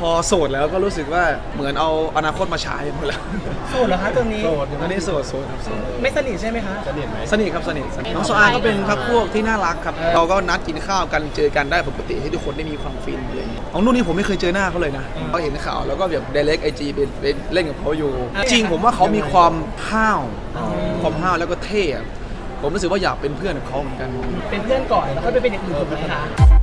พอโสดแล้วก็รู้สึกว่าเหมือนเอาอนาคตมาใช้หมดแล้วโสดเหรอคะตอนนี้ โสดอันนี้โสดโสดครับโสดไม่สนิทใช่ไหมคะ สนิทไหมสนิทครับสนิทสนิทน้องโซอาก็เป็นพักพวกที่น่ารักครับ เราก็นัดกินข้าวกันเจอกันได้ปกติให้ทุกคนได้มีความฟินอะไรอย่างเงี้ยของนุ่นนี่ผมไม่เคยเจอหน้าเขาเลยนะเขาเห็นข่าวแล้วก็แบบ direct IG เป็นเป็นเล่นกับเขาอยู่ จริงผมว่าเขามีความห้าวความห้าวแล้วก็เท่อะผมรู้สึกว่าอยากเป็นเพื่อนกับเขาเหมือนกัน เป็นเพื่อนก่อนแล้วค่อยไปเป็นอย่างอื่นถูกไหมคะ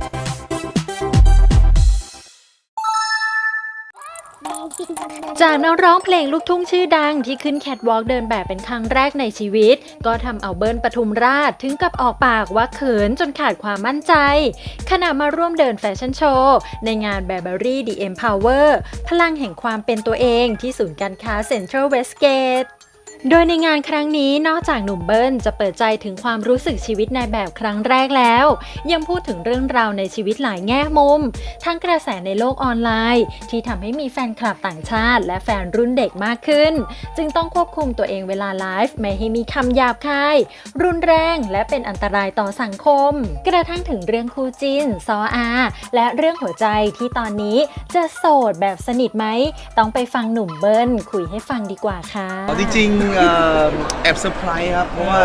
จากนักร้องเพลงลูกทุ่งชื่อดังที่ขึ้นแคดวอล์กเดินแบบเป็นครั้งแรกในชีวิต ก็ทำเอาเบิ้ลปทุมราชถึงกับออกปากว่าเขินจนขาดความมั่นใจ ขณะมาร่วมเดินแฟชั่นโชว์ ในงานแบเบอรี่ดีเอ็มพาวเวอร์พลังแห่งความเป็นตัวเองที่ศูนย์การค้าเซ็นทรัลเวสเกต โดยในงานครั้งนี้นอกจากหนุ่มเบิ้ลจะเปิดใจถึงความรู้สึกชีวิตในแบบครั้งแรกแล้ว ยังพูดถึงเรื่องราวในชีวิตหลายแง่มุม ทั้งกระแสในโลกออนไลน์ ที่ทำให้มีแฟนคลับต่างชาติ และแฟนรุ่นเด็กมากขึ้น จึงต้องควบคุมตัวเองเวลาไลฟ์ไม่ให้มีคำหยาบคาย รุนแรงและเป็นอันตรายต่อสังคม กระทั่งถึงเรื่องคู่จิ้นซออา และเรื่องหัวใจที่ตอนนี้จะโสดแบบสนิทไหมต้องไปฟังหนุ่มเบิ้ลคุยให้ฟังดีกว่าค่ะจริงๆเอ่อแอบเซอร์ไพรส์ครับ เพราะว่า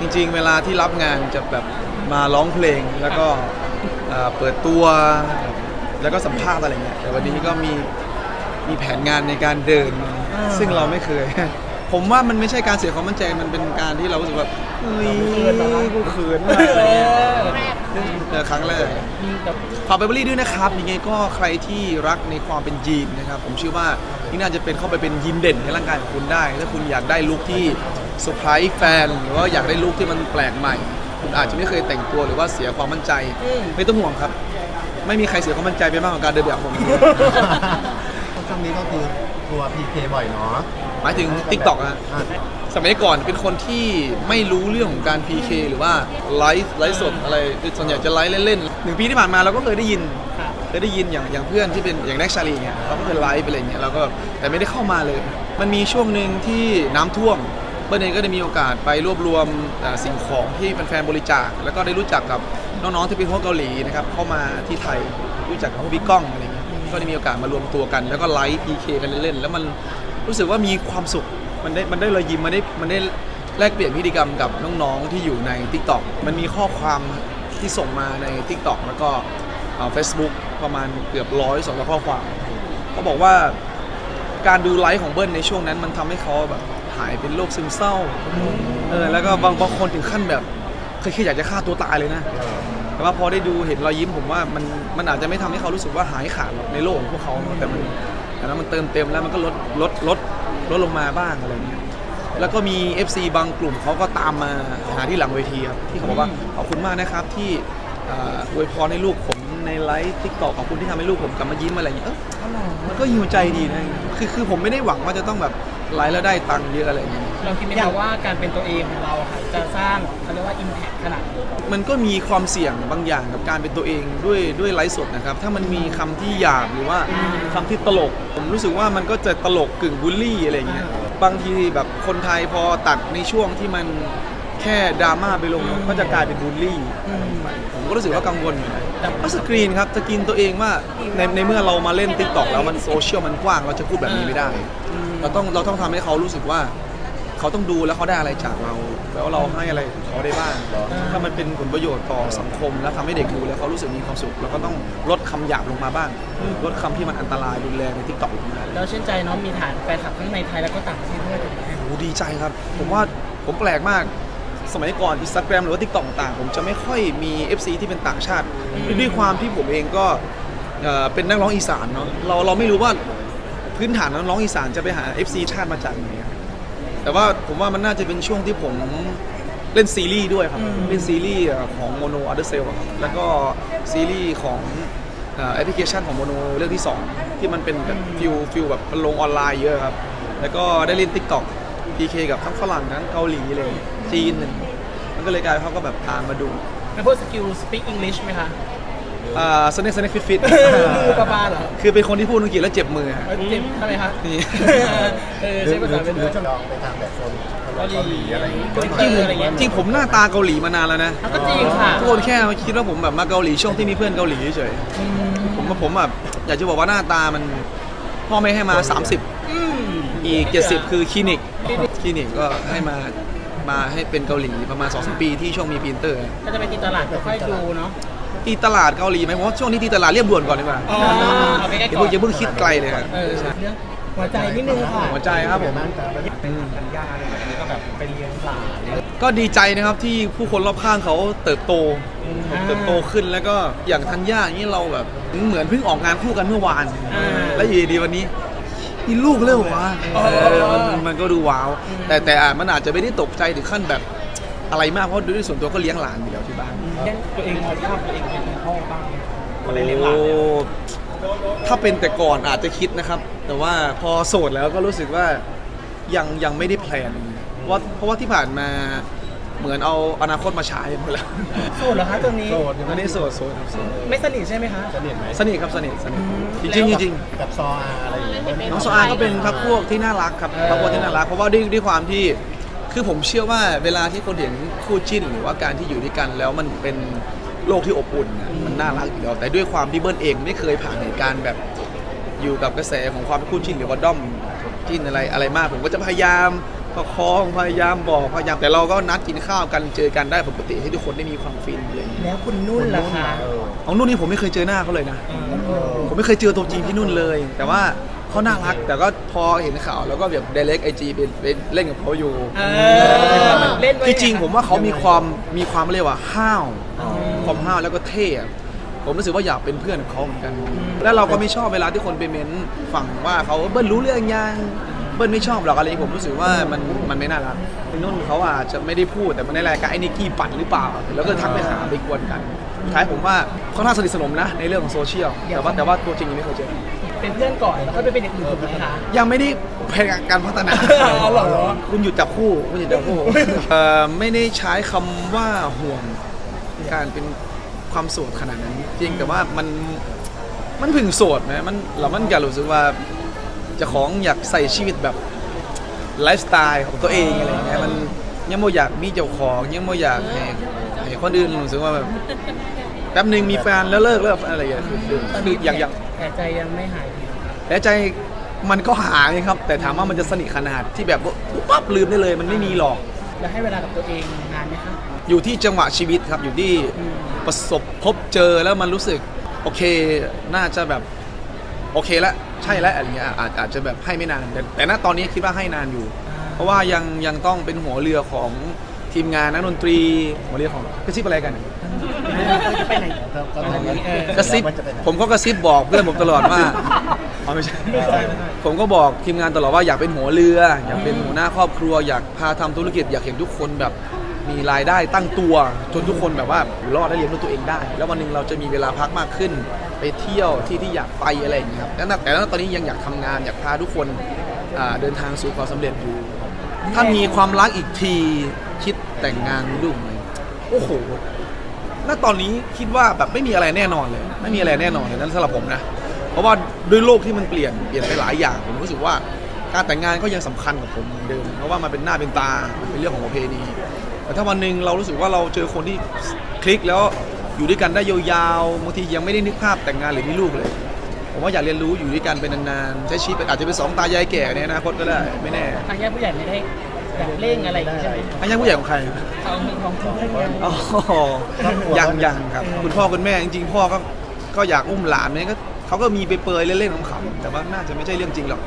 จริงๆ เวลาที่รับงานจะแบบมาร้องเพลงแล้วก็เอ่อเปิดตัว แล้วก็สัมภาษณ์อะไรเงี้ยแต่วันนี้ก็มีมีแผนงานในการเดิน ซึ่งเราไม่เคย ผมว่ามันไม่ใช่การเสียความมั่นใจมันเป็นการที่เรารู้สึกแบบเฮ้ยกูเขินมากอะไรเงี้ยเจอครั้งแรกฝากเบเบอรี่ด้วยนะครับยังไงก็ใครที่รักในความเป็นยีนนะครับ ผมเชื่อว่านี่น่าจะเป็นเข้าไปเป็นยีนเด่นในร่างกายของคุณได้ ถ้าคุณอยากได้ลุคที่เซอร์ไพรส์แฟนหรือว่าอยากได้ลุคที่มันแปลกใหม่ คุณอาจจะไม่เคยแต่งตัวหรือว่าเสียความมั่นใจ ไม่ต้องห่วงครับ ไม่มีใครเสียความมั่นใจไปมากกว่าการเดินแบบผม ช่วงนี้ก็คือ ตัว PK บ่อยเนาะหมายถึง t ิ k t o k อะ อะสมัยก่อนเป็นคนที่ไม่รู้เรื่องของการ PK หรือว่าไลฟ์ไลฟ์สดอะไรส่วนใหญ่จะไลฟ์เล่นๆหนึ่งปีที่ผ่านมาเราก็เคยได้ยินเคยได้ยินอย่างอย่างเพื่อนที่เป็นอย่างแน็กชาลีเนี่ยเขาก็เคยไลฟ์ไปอะไรเงี้ยเราก็แต่ไม่ได้เข้ามาเลย มันมีช่วงหนึ่งที่น้ำท่วมเปิ้ลเองก็ได้มีโอกาสไปรวบรวมเอ่อสิ่งของที่แฟนๆบริจาค แล้วก็ได้รู้จักกับน้องๆที่เป็นพวกเกาหลีนะครับเข้ามาที่ไทยรู้จักกับพวกพี่ก้องอะไรเงี้ย ก็ได้มีโอกาสมารวมตัวกัน แล้วก็ไลฟ์ PK กันเล่นๆแล้วมันรู้สึกว่ามีความสุขมันได้มันได้รอยยิ้มมันได้มันได้แลกเปลี่ยนพฤติกรรมกับน้องๆที่อยู่ใน Tik t o อกมันมีข้อความที่ส่งมาใน Tik t o อกแล้วก็เฟซบุ๊กประมาณเกือบร้อยสองร้อยข้อความเขาบอกว่าการดูไลฟ์ของเบิ้ลในช่วงนั้นมันทำให้เขาแบบหายเป็นโรคซึมเศร้าเออแล้วก็บางบางคนถึงขั้นแบบเคยคิดอยากจะฆ่าตัวตายเลยนะ แต่ว่าพอได้ดูเห็นรอยยิ้มผมว่ามันมันอาจจะไม่ทำให้เขารู้สึกว่าหายขาดหรอกในโลกของพวกเขาแต่มันแต่นั้นมันเติมเต็มแล้วมันก็ลดลดลดลดลงมาบ้างอะไรเงี้ยแล้วก็มี FC บางกลุ่มเขาก็ตามมาหาที่หลังเวทีครับที่เขาบอกว่าขอบคุณมากนะครับที่เอ่ออวยพรให้ลูกผมในไลฟ์ทิกตอกขอบคุณที่ทำให้ลูกผมกลับมายิ้มอะไรอย่างเงี้ยเออมันก็หิวใจดีนะคือคือผมไม่ได้หวังว่าจะต้องแบบไลฟ์แล้วได้ตังค์เยอะอะไรอย่างเงี้ย เราคิดไหมคะว่าการเป็นตัวเองของเราค่ะจะสร้างเขาเรียกว่าอิมแพคขนาดนี้มันก็มีความเสี่ยงบางอย่างกับการเป็นตัวเองด้วยด้วยไลฟ์สดนะครับ ถ้ามันมีคำที่หยาบหรือว่าคำที่ตลก ผมรู้สึกว่ามันก็จะตลกกึ่งบูลลี่อะไรอย่างเงี้ยบางทีแบบคนไทยพอตัดในช่วงที่มันแค่ดราม่าไปลงก็จะกลายเป็นบูลลี่ผมก็รู้สึกว่ากังวลอยู่นะก็สกรีนครับสกรีนตัวเองว่าในในเมื่อเรามาเล่นติ๊กต็อกแล้วมันโซเชียลมันกว้างเราจะพูดแบบนี้ไม่ได้ เราต้องเราต้องทำให้เขารู้สึกว่า เขาต้องดูแล้วเขาได้อะไรจากเรา แล้วเราให้อะไรเขาได้บ้างถ้ามันเป็นผลประโยชน์ต่อสังคม แล้วทำให้เด็กดูแล้วเขารู้สึกมีความสุขเราก็ต้องลดคำหยาบลงมาบ้าง ลดคำที่มันอันตรายรุนแรงในทิกตอกลงมา แล้วเช่นใจเน้องมีฐานแฟนคลับทั้งในไทยแล้วก็ต่างประเทศด้วยถูกไหมโอ้ดีใจครับ ผมว่าผมแปลกมาก สมัยก่อนอินสตาแกรมหรือว่าทิกตอกต่างๆ ผมจะไม่ค่อยมี FC ที่เป็นต่างชาติ ด้วยความที่ผมเองก็เอ่อเป็นนักร้องอีสานเนาะเราเราไม่รู้ว่าพื้นฐานนักร้องอีสานจะไปหา FC ชาติมาจากไหนครับ แต่ว่าผมว่ามันน่าจะเป็นช่วงที่ผมเล่นซีรีส์ด้วยครับ เล่นซีรีส์ของโมโนอัลเดอร์เซลแล้วก็ซีรีส์ของเอ่อแอปพลิเคชันของโมโนเรื่องที่สองที่มันเป็นแบบฟิลฟิลแบบมันลงออนไลน์เยอะครับ แล้วก็ได้เล่น Tik t o อก PK กับทั้งฝรั่งทั้งเกาหลีเลยจีนเนี่ยมันก็เลยกลายเป็นเขาก็แบบตามมาดูแล้วพวกสกิล speak English ไหมคะอ่า สเน็กสเน็กฟิตฟิตคือประมาณเหรอคือเป็นคนที่พูดอังกฤษแล้วเจ็บมือฮะเออเจ็บทำไมคะนี่เออหรืใช้อภาหรืษาอเป็นหรือจะลองไปทางแบบโซนเกาหลีอะไรอย่างงี้จริงๆอะไรเงี้ยจริงผมหน้าตาเกาหลีมานานแล้วนะก็จริงค่ะทุกคนแค่คิดว่าผมแบบมาเกาหลีช่วงที่มีเพื่อนเกาหลีเฉยๆผมว่าผมแบบอยากจะบอกว่าหน้าตามันพ่อไม่ให้มา 30อืมอีก 70 คือคลินิก คลินิกก็ให้มา มาให้เป็นเกาหลีประมาณ2อสปีที่ช่วงมีพรีเซนเตอร์ ก็จะไปตีตลาดค่อยๆดูเนาะ ตีตลาดเกาหลีไหมผมว่าช่วงนี้ตีตลาดเรียบด่วนก่อนดีกว่าอ๋อเอาไปใกล้อย่าก่อเพิ่งนอย่าเพิ่งคิดไกลเลยครับเออเรื่องหัวใจนิดนึงค่ะหัวใจครับผม เป็นสัญญาอะไรแบบนี้ก็แบบไปเลี้ยงหลานก็ดีใจนะครับที่ผู้คนรอบข้างเขาเติบโตเติบโตขึ้นแล้วก็อย่างทันย่าอย่างนี้เราแบบเหมือนเพิ่งออกงานคู่กันเมื่อวาน อ่าแล้วอยู่ดีๆวันนี้มีลูกแล้วเหรอวะอ๋อเออมันมันก็ดูว้าว แต่แต่อะมันอาจจะไม่ได้ตกใจถึงขั้นแบบอะไรมากเพราะโดยส่วนตัวก็เลี้ยงหลานอยู่ แล้วที่บ้านตัวเองมองภาพตัวเองเป็นพ่อบ้างไหมโอ้ถ้าเป็นแต่ก่อนอาจจะคิดนะครับ แต่ว่าพอโสดแล้วก็รู้สึกว่ายังยังไม่ได้แพลนเพราะว่าเพราะว่าที่ผ่านมาเหมือนเอาอนาคตมาใช้หมดแล้วโสดเหรอคะตรงนี้ โสดไม่ได้โสดโสดครับโสดไม่สนิทใช่ไหมคะ สนิทไหมสนิทครับสนิทสนิทอืมจริงๆจริงกับซออาอะไรอย่างเงี้ยๆน้องโซอาก็เป็นพักพวกที่น่ารักครับพักพวกที่น่ารักเพราะว่าด้วยด้วยความที่ คือผมเชื่อว่าเวลาที่คนเห็นคู่จิ้น หรือว่าการที่อยู่ด้วยกันแล้วมันเป็นโลกที่อบอุ่นน่ะมันน่ารักอยู่แล้วแต่ด้วยความที่เบิ้ลเองไม่เคยผ่านเหตุการณ์แบบอยู่กับกระแสของความเป็นคู่จิ้นหรือว่าด้อมจิ้นอะไรอะไรมาก ผมก็จะพยายามประคองพยายามบอกพยายามแต่เราก็นัดกินข้าวกันเจอกันได้ปกติให้ทุกคนได้มีความฟินอะไรอย่างเงี้ยแล้วคุณนุ่นล่ะคะเออของนุ่นนี่ผมไม่เคยเจอหน้าเขาเลยนะเออผมไม่เคยเจอตัวจริงที่นุ่นเลย แต่ว่า เขาน่ารัก แต่ก็พอเห็นข่าวแล้วก็แบบ direct IG เป็นเป็นเล่นกับเขาอยู่เออเล่นด้วยที่จริงผมว่าเขามีความมีความเรียกว่าห้าวอ๋อความห้าวแล้วก็เท่อะผมรู้สึกว่าอยากเป็นเพื่อนกับเขาเหมือนกัน แล้วเราก็ไม่ชอบเวลาที่คนไปเม้นฝั่งว่าเขาเบิ้ลรู้เรื่องยังเบิ้ลไม่ชอบหรอกอะไรอย่างนี้ผมรู้สึกว่ามันมันไม่น่ารักนุ่นเขาอาจจะไม่ได้พูดแต่มันในรายการไอ้นิกกี้ปั่นหรือเปล่า แล้วก็ทักไปหาไปกวนกันสุดท้ายผมว่าเขาน่าสนิทสนมนะในเรื่องของโซเชียลแต่ว่าแต่ว่าตัวจริงยังไม่เคยเจอ เป็นเพื่อนก่อนแล้วค่อยไปเป็นอย่างอื่นถูกไหมคะ ยังไม่ได้แผนการพัฒนาอ๋อเหรอ คุณหยุดจับคู่คุณหยุดจับคู่เอ่อไม่ได้ใช้คำว่าห่วงการเป็นความโสดขนาดนั้น จริงแต่ว่ามันมันพึงโสดไหมมันเรามันอยากรู้สึกว่าเจะของอยากใส่ชีวิตแบบไลฟ์สไตล์ของตัวเองอะไรอย่างเงี้ยมันยังไม่อยากมีเจ้าของยังไม่อยากให้ให้คนอื่นรู้สึกว่าแบบแป๊บหนึ่งมีแฟนแล้วเลิกเลิกอะไรอย่างเงี้ยคือคือคืออย่างอย่าง แต่ใจยังไม่หายดีแต่ใจมันก็หายครับ แต่ถามว่ามันจะสนิทขนาดที่แบบว่าปุ๊บปั๊บลืมได้เลย มันไม่มีหรอก แล้วให้เวลากับตัวเองนานไหมคะอยู่ที่จังหวะชีวิตครับอยู่ที่อืมประสบพบเจอแล้วมันรู้สึก โอเคน่าจะแบบ โอเคแล้วใช่แล้วอะไรเงี้ยอาจอาจจะแบบให้ไม่นานแต่แต่ณตอนนี้คิดว่าให้นานอยู่ เพราะว่ายังยังต้องเป็นหัวเรือของ ทีมงานนักดนตรีหัวเรือของกระซิบอะไรกัน จะไปไหนก็ตอนนี้เออกระซิบว่าจะไปไหนผมก็กระซิบบอกเพื่อนผมตลอดว่าอ๋อไม่ใช่ผมก็บอกทีมงานตลอดว่าอยากเป็นหัวเรือ อยากเป็นหัวหน้าครอบครัว อยากพาทำธุรกิจ อยากเห็นทุกคนแบบมีรายได้ตั้งตัว จนทุกคนแบบว่าอยู่รอดและเลี้ยงดูตัวเองได้ แล้ววันหนึ่งเราจะมีเวลาพักมากขึ้น ไปเที่ยวที่ที่อยากไปอะไรอย่างเงี้ยครับแต่ณแต่ณตอนนี้ยังอยากทำงานอยากพาทุกคนอ่าเดินทางสู่ความสำเร็จอยู่ถ้ามีความรักอีกที คิดแต่งงานมีลูกไหมโอ้โหณตอนนี้คิดว่าแบบไม่มีอะไรแน่นอนเลย ไม่มีอะไรแน่นอนเลยนั่นสำหรับผมนะ เพราะว่าด้วยโลกที่มันเปลี่ยนเปลี่ยนไปหลายอย่างผมรู้สึกว่าการแต่งงานก็ยังสำคัญกับผมเหมือนเดิมเพราะว่ามันเป็นหน้าเป็นตาเป็นเรื่องของประเพณีแต่ถ้าวันหนึ่งเรารู้สึกว่าเราเจอคนที่คลิกแล้วอยู่ด้วยกันได้ยาวๆบางทียังไม่ได้นึกภาพแต่งงานหรือมีลูกเลย ผมว่าอยากเรียนรู้อยู่ด้วยกันเป็นนานๆใช้ชีวิตอาจจะเป็นสองตายายแก่ในอนาคตก็ได้ไม่แน่ทางญาติผู้ใหญ่ไม่ได้ แบบเร่งอะไรอย่างงี้ใช่ไหมอันยังผู้ใหญ่ของใคร เอาเงินของคุณให้เงินอ๋อยังยังครับ คุณพ่อคุณแม่จริงๆพ่อก็ก็อยากอุ้มหลานเนี่ยก็เขาก็มีไปเปรยเล่นๆขำๆแต่ว่าน่าจะไม่ใช่เรื่องจริงหรอก